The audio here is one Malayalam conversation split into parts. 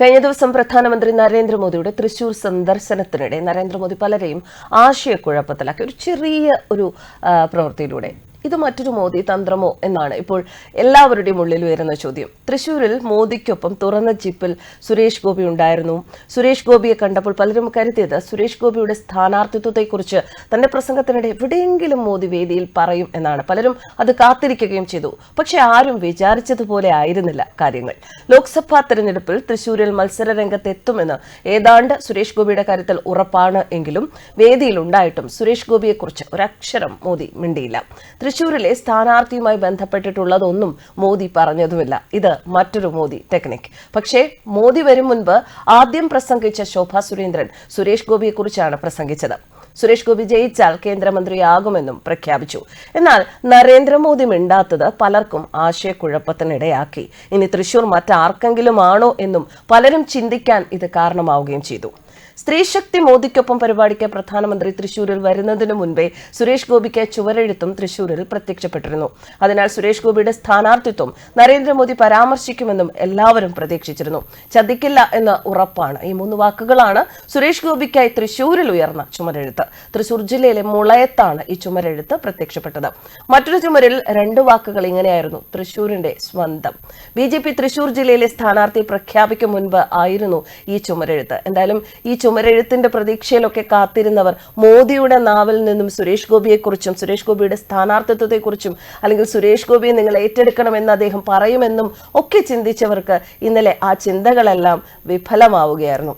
കഴിഞ്ഞ ദിവസം പ്രധാനമന്ത്രി നരേന്ദ്രമോദിയുടെ തൃശൂർ സന്ദർശനത്തിനിടെ നരേന്ദ്രമോദി പലരെയും ആശയക്കുഴപ്പത്തിലാക്കി. ഒരു ചെറിയ ഒരു പ്രവൃത്തിയിലൂടെ ഇത് മറ്റൊരു മോദി തന്ത്രമോ എന്നാണ്. ഇപ്പോൾ എല്ലാവരുടെയും ഉള്ളിൽ വരുന്ന ചോദ്യം. തൃശൂരിൽ മോദിക്കൊപ്പം തുറന്ന ജീപ്പിൽ സുരേഷ് ഗോപി ഉണ്ടായിരുന്നു. സുരേഷ് ഗോപിയെ കണ്ടപ്പോൾ പലരും കരുതിയത് സുരേഷ് ഗോപിയുടെ സ്ഥാനാർത്ഥിത്വത്തെക്കുറിച്ച് തന്റെ പ്രസംഗത്തിനിടെ എവിടെയെങ്കിലും മോദി വേദിയിൽ പറയും എന്നാണ്. പലരും അത് കാത്തിരിക്കുകയും ചെയ്തു. പക്ഷെ ആരും വിചാരിച്ചതുപോലെ ആയിരുന്നില്ല കാര്യങ്ങൾ. ലോക്സഭാ തെരഞ്ഞെടുപ്പിൽ തൃശൂരിൽ മത്സര രംഗത്ത് എത്തുമെന്ന് ഏതാണ്ട് സുരേഷ് ഗോപിയുടെ കാര്യത്തിൽ ഉറപ്പാണ് എങ്കിലും വേദിയിൽ ഉണ്ടായിട്ടും സുരേഷ് ഗോപിയെക്കുറിച്ച് ഒരക്ഷരം മോദി മിണ്ടിയില്ല. തൃശൂരിലെ സ്ഥാനാർത്ഥിയുമായി ബന്ധപ്പെട്ടിട്ടുള്ളതൊന്നും മോദി പറഞ്ഞതുമില്ല. ഇത് മറ്റൊരു മോദി ടെക്നിക് പക്ഷേ മോദി വരും മുൻപ് ആദ്യം പ്രസംഗിച്ച ശോഭ സുരേന്ദ്രൻ സുരേഷ് ഗോപിയെക്കുറിച്ചാണ് പ്രസംഗിച്ചത്. സുരേഷ് ഗോപി ജയിച്ചാൽ കേന്ദ്രമന്ത്രിയാകുമെന്നും പ്രഖ്യാപിച്ചു. എന്നാൽ നരേന്ദ്രമോദി മിണ്ടാത്തത് പലർക്കും ആശയക്കുഴപ്പത്തിനിടയാക്കി. ഇനി തൃശൂർ മറ്റാർക്കെങ്കിലും ആണോ എന്നും പലരും ചിന്തിക്കാൻ ഇത് കാരണമാവുകയും ചെയ്തു. സ്ത്രീശക്തി മോദിക്കൊപ്പം പരിപാടിക്ക് പ്രധാനമന്ത്രി തൃശൂരിൽ വരുന്നതിനു മുൻപേ സുരേഷ് ഗോപിക്ക് ചുവരെഴുത്തും തൃശൂരിൽ പ്രത്യക്ഷപ്പെട്ടിരുന്നു. അതിനാൽ സുരേഷ് ഗോപിയുടെ സ്ഥാനാർത്ഥിത്വം നരേന്ദ്രമോദി പരാമർശിക്കുമെന്നും എല്ലാവരും പ്രതീക്ഷിച്ചിരുന്നു. ചതിക്കില്ല എന്ന ഉറപ്പാണ്. ഈ മൂന്ന് വാക്കുകളാണ് സുരേഷ് ഗോപിക്കായി തൃശൂരിൽ ഉയർന്ന ചുമരെഴുത്ത്. തൃശൂർ ജില്ലയിലെ മുളയത്താണ് ഈ ചുമരെഴുത്ത് പ്രത്യക്ഷപ്പെട്ടത്. മറ്റൊരു ചുമരിൽ രണ്ട് വാക്കുകൾ ഇങ്ങനെയായിരുന്നു. തൃശൂരിന്റെ സ്വന്തം. ബി തൃശൂർ ജില്ലയിലെ സ്ഥാനാർത്ഥി പ്രഖ്യാപിക്കും മുൻപ് ആയിരുന്നു ഈ ചുമരെഴുത്ത്. എന്തായാലും ഈ ചുമരെഴുത്തിന്റെ പ്രതീക്ഷയിലൊക്കെ കാത്തിരുന്നവർ മോദിയുടെ നാവിൽ നിന്നും സുരേഷ് ഗോപിയെക്കുറിച്ചും സുരേഷ് ഗോപിയുടെ സ്ഥാനാർത്ഥിത്വത്തെക്കുറിച്ചും അല്ലെങ്കിൽ സുരേഷ് ഗോപിയെ നിങ്ങൾ ഏറ്റെടുക്കണമെന്ന് അദ്ദേഹം പറയുമെന്നും ഒക്കെ ചിന്തിച്ചവർക്ക് ഇന്നലെ ആ ചിന്തകളെല്ലാം വിഫലമാവുകയായിരുന്നു.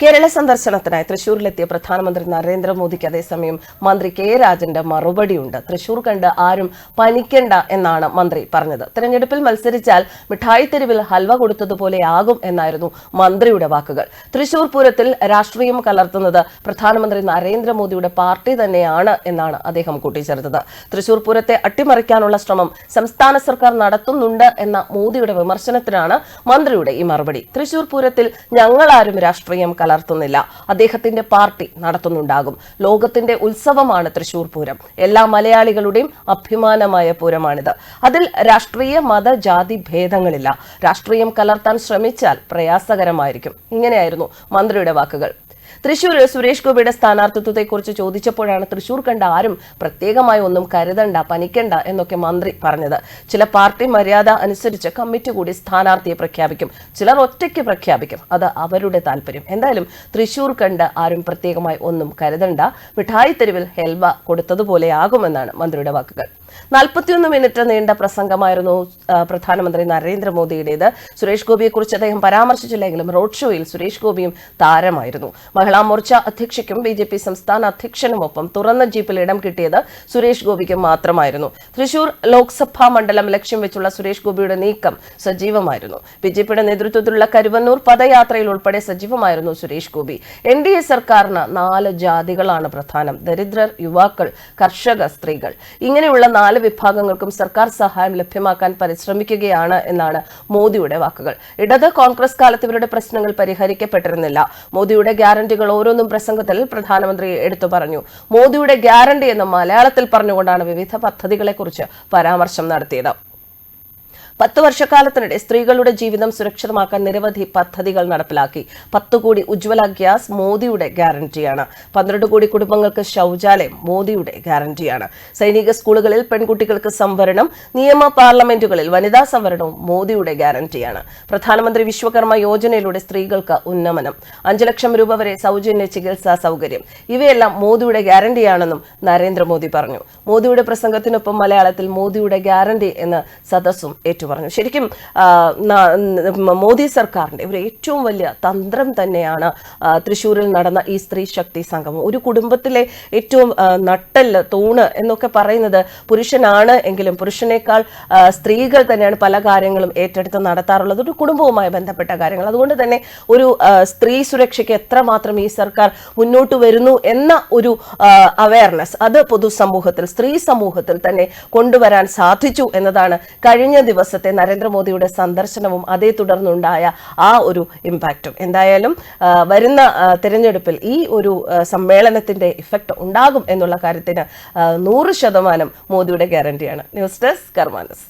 കേരള സന്ദർശനത്തിനായി തൃശൂരിലെത്തിയ പ്രധാനമന്ത്രി നരേന്ദ്രമോദിക്ക് അതേസമയം മന്ത്രി കെ രാജന്റെ മറുപടിയുണ്ട്. തൃശൂർ കണ്ട് ആരും പനിക്കണ്ട എന്നാണ് മന്ത്രി പറഞ്ഞത്. തെരഞ്ഞെടുപ്പിൽ മത്സരിച്ചാൽ മിഠായി തെരുവിൽ ഹൽവ കൊടുത്തതുപോലെയാകും എന്നായിരുന്നു മന്ത്രിയുടെ വാക്കുകൾ. തൃശൂർ പൂരത്തിൽ രാഷ്ട്രീയം കലർത്തുന്നത് പ്രധാനമന്ത്രി നരേന്ദ്രമോദിയുടെ പാർട്ടി തന്നെയാണ് എന്നാണ് അദ്ദേഹം കൂട്ടിച്ചേർത്തത്. തൃശൂർ പൂരത്തെ അട്ടിമറിക്കാനുള്ള ശ്രമം സംസ്ഥാന സർക്കാർ നടത്തുന്നുണ്ട് എന്ന മോദിയുടെ വിമർശനത്തിനാണ് മന്ത്രിയുടെ ഈ മറുപടി. തൃശൂർ പൂരത്തിൽ ഞങ്ങളാരും രാഷ്ട്രീയം കലർത്തുന്നില്ല. അദ്ദേഹത്തിന്റെ പാർട്ടി നടത്തുന്നുണ്ടാകും. ലോകത്തിന്റെ ഉത്സവമാണ് തൃശൂർ പൂരം. എല്ലാ മലയാളികളുടെയും അഭിമാനമായ പൂരമാണിത്. അതിൽ രാഷ്ട്രീയ മത ജാതി ഭേദങ്ങളില്ല. രാഷ്ട്രീയം കലർത്താൻ ശ്രമിച്ചാൽ പ്രയാസകരമായിരിക്കും. ഇങ്ങനെയായിരുന്നു മന്ത്രിയുടെ വാക്കുകൾ. തൃശൂർ സുരേഷ് ഗോപിയുടെ സ്ഥാനാർത്ഥിത്വത്തെക്കുറിച്ച് ചോദിച്ചപ്പോഴാണ് തൃശൂർ കണ്ട ആരും പ്രത്യേകമായി ഒന്നും കരുതണ്ട പനിക്കണ്ട എന്നൊക്കെ മന്ത്രി പറഞ്ഞത്. ചില പാർട്ടി മര്യാദ അനുസരിച്ച് കമ്മിറ്റി കൂടി സ്ഥാനാർത്ഥിയെ പ്രഖ്യാപിക്കും. ചിലർ ഒറ്റയ്ക്ക് പ്രഖ്യാപിക്കും. അത് അവരുടെ താല്പര്യം. എന്തായാലും തൃശൂർ കണ്ട് ആരും പ്രത്യേകമായി ഒന്നും കരുതണ്ട. മിഠായി തെരുവിൽ ഹെൽവ കൊടുത്തതുപോലെയാകുമെന്നാണ് മന്ത്രിയുടെ വാക്കുകൾ. നാൽപ്പത്തിയൊന്ന് മിനിറ്റ് നീണ്ട പ്രസംഗമായിരുന്നു പ്രധാനമന്ത്രി നരേന്ദ്രമോദിയുടേത്. സുരേഷ് ഗോപിയെക്കുറിച്ച് അദ്ദേഹം പരാമർശിച്ചില്ലെങ്കിലും റോഡ് ഷോയിൽ സുരേഷ് ഗോപിയും താരമായിരുന്നു. മഹിളാ മോർച്ച അധ്യക്ഷയ്ക്കും ബി ജെ പി സംസ്ഥാന അധ്യക്ഷനുമൊപ്പം തുറന്ന ജീപ്പിൽ ഇടം കിട്ടിയത് സുരേഷ് ഗോപിക്ക് മാത്രമായിരുന്നു. തൃശൂർ ലോക്സഭാ മണ്ഡലം ലക്ഷ്യം വെച്ചുള്ള സുരേഷ് ഗോപിയുടെ നീക്കം സജീവമായിരുന്നു. ബി ജെ പിയുടെ നേതൃത്വത്തിലുള്ള കരുവന്നൂർ പദയാത്രയിൽ ഉൾപ്പെടെ സജീവമായിരുന്നു Suresh Gopi. N D A സർക്കാരിന് നാല് ജാതികളാണ് പ്രധാനം. ദരിദ്രർ യുവാക്കൾ കർഷക സ്ത്രീകൾ. ഇങ്ങനെയുള്ള നാല് വിഭാഗങ്ങൾക്കും സർക്കാർ സഹായം ലഭ്യമാക്കാൻ പരിശ്രമിക്കുകയാണ് എന്നാണ് മോദിയുടെ വാക്കുകൾ. ഇടത് കോൺഗ്രസ് കാലത്ത് ഇവരുടെ പ്രശ്നങ്ങൾ പരിഹരിക്കപ്പെട്ടിരുന്നില്ല. മോദിയുടെ ഗ്യാരണ്ടികൾ ഓരോന്നും പ്രസംഗത്തിൽ പ്രധാനമന്ത്രി എടുത്തു പറഞ്ഞു. മോദിയുടെ ഗ്യാരണ്ടി എന്ന് മലയാളത്തിൽ പറഞ്ഞുകൊണ്ടാണ് വിവിധ പദ്ധതികളെക്കുറിച്ച് പരാമർശം നടത്തിയത്. പത്ത് വർഷക്കാലത്തിനിടെ സ്ത്രീകളുടെ ജീവിതം സുരക്ഷിതമാക്കാൻ നിരവധി പദ്ധതികൾ നടപ്പിലാക്കി. പത്ത് കോടി ഉജ്ജ്വല ഗ്യാസ് മോദിയുടെ ഗ്യാരണ്ടിയാണ്. പന്ത്രണ്ട് കോടി കുടുംബങ്ങൾക്ക് ശൌചാലയം മോദിയുടെ ഗ്യാരണ്ടിയാണ്. സൈനിക സ്കൂളുകളിൽ പെൺകുട്ടികൾക്ക് സംവരണം നിയമ പാർലമെന്റുകളിൽ വനിതാ സംവരണവും മോദിയുടെ ഗ്യാരണ്ടിയാണ്. പ്രധാനമന്ത്രി വിശ്വകർമ്മ യോജനയിലൂടെ സ്ത്രീകൾക്ക് ഉന്നമനം അഞ്ചു ലക്ഷം രൂപ വരെ സൗജന്യ ചികിത്സാ സൗകര്യം. ഇവയെല്ലാം മോദിയുടെ ഗ്യാരണ്ടിയാണെന്നും നരേന്ദ്രമോദി പറഞ്ഞു. മോദിയുടെ പ്രസംഗത്തിനൊപ്പം മലയാളത്തിൽ മോദിയുടെ ഗ്യാരണ്ടി എന്ന് സദസ്സും ഏറ്റുപറഞ്ഞു ശരിക്കും പറഞ്ഞു. ശരിക്കും മോദി സർക്കാരിന്റെ ഒരു ഏറ്റവും വലിയ തന്ത്രം തന്നെയാണ് തൃശ്ശൂരിൽ നടന്ന ഈ സ്ത്രീ ശക്തി സംഗമം. ഒരു കുടുംബത്തിലെ ഏറ്റവും നട്ടൽ തൂണ് എന്നൊക്കെ പറയുന്നത് പുരുഷനാണ് എങ്കിലും പുരുഷനേക്കാൾ സ്ത്രീകൾ തന്നെയാണ് പല കാര്യങ്ങളും ഏറ്റെടുത്ത് നടത്താറുള്ളത്. ഒരു കുടുംബവുമായി ബന്ധപ്പെട്ട കാര്യങ്ങൾ. അതുകൊണ്ട് തന്നെ ഒരു സ്ത്രീ സുരക്ഷയ്ക്ക് എത്രമാത്രം ഈ സർക്കാർ മുന്നോട്ട് വരുന്നു എന്ന ഒരു അവയർനെസ് അത് പൊതുസമൂഹത്തിൽ സ്ത്രീ സമൂഹത്തിൽ തന്നെ കൊണ്ടുവരാൻ സാധിച്ചു എന്നതാണ് കഴിഞ്ഞ ദിവസത്തെ നരേന്ദ്രമോദിയുടെ സന്ദർശനവും അതേ തുടർന്നുണ്ടായ ആ ഒരു ഇമ്പാക്റ്റും എന്തായാലും വരുന്ന തിരഞ്ഞെടുപ്പിൽ ഈ ഒരു സമ്മേളനത്തിന്റെ ഇഫക്റ്റ് ഉണ്ടാകും എന്നുള്ള കാര്യത്തിന് നൂറ് ശതമാനം മോദിയുടെ ഗ്യാരണ്ടിയാണ് ന്യൂസ് ഡെസ്ക് കർമാനസ്.